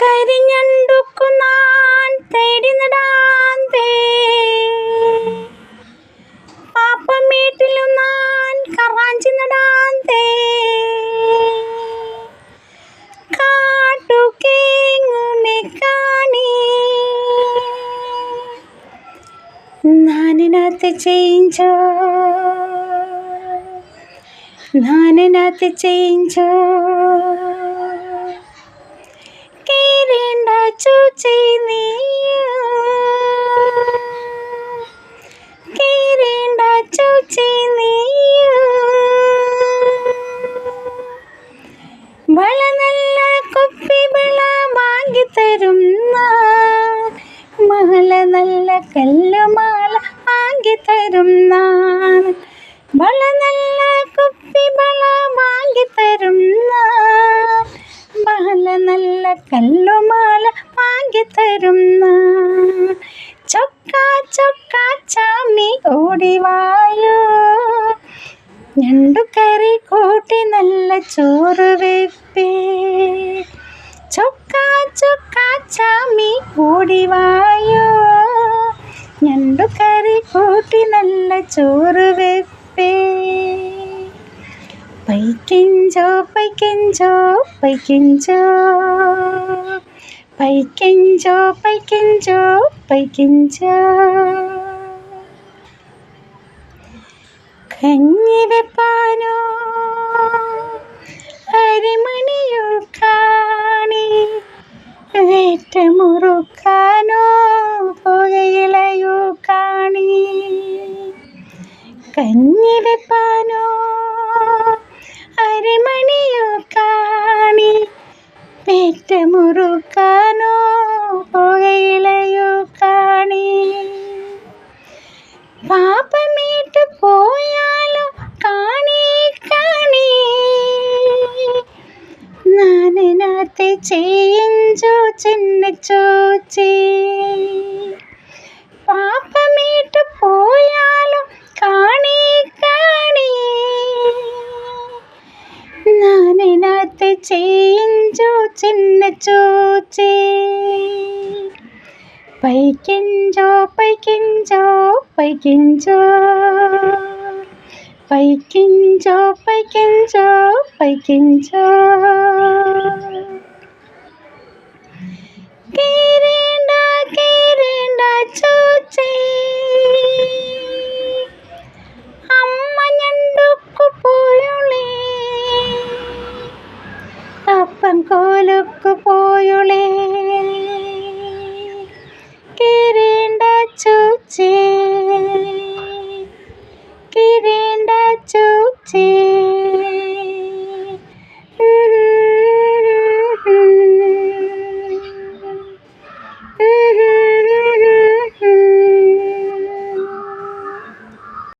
കരിഞ്ഞണ്ടുക്കുന്നാൻ തേടി നടാന്തേ പാപ്പം വീട്ടിലും നാൻ കറാഞ്ചി നടാന്തേ കാട്ടുകേങ്ങുമെ കാണി നാനിനകത്ത് ചേഞ്ചോ? നീ കേരേണ്ട ചൂച്ചി നീ വള നല്ല കുപ്പി വള വാങ്ങിത്തരുന്ന മാല നല്ല കല്ലുമാല വാങ്ങിത്തരുന്ന വള ഓടിവായോ ഞണ്ടുകറി കൂട്ടി നല്ല ചോറ് വെപ്പേ. ചൊക്ക ചൊക്ക ചാമി ഓടിവായോ കൂട്ടി നല്ല ചോറ് വെപ്പേ. പൈക്കിഞ്ചോ പൈക്കിഞ്ചോ പൈക്കിഞ്ചോ. പൈക്കിഞ്ചോ പൈക്കിഞ്ചോ പൈക്കിഞ്ചോ. കഞ്ഞി വെപ്പാനോ അരിമണിയോ കാണി വേറ്റമുറുക്കാനോ? പുകയിലയോ കാണി കഞ്ഞി വെപ്പാനോ അരിമണിയോ കാണി വേറ്റമുറുക്കാനോ? പുകയിലയോ കാണി. പാപമേട്ട് നാനത്തെ ചെയ്യഞ്ചോ ചിന്ന ചോച്ചി. പാപമേട്ട് പോയാലോ കാണി കാണി. നാനത്തെ ചെയ്യഞ്ചോ ചിന്ന ചോച്ചി. പൈക്കിഞ്ചോ പൈക്കിഞ്ചോ പൈക്കിഞ്ചോ പൈക്കിഞ്ചോ പൈക്കിഞ്ചോ പൈക്കിഞ്ചോ പോയുളേ.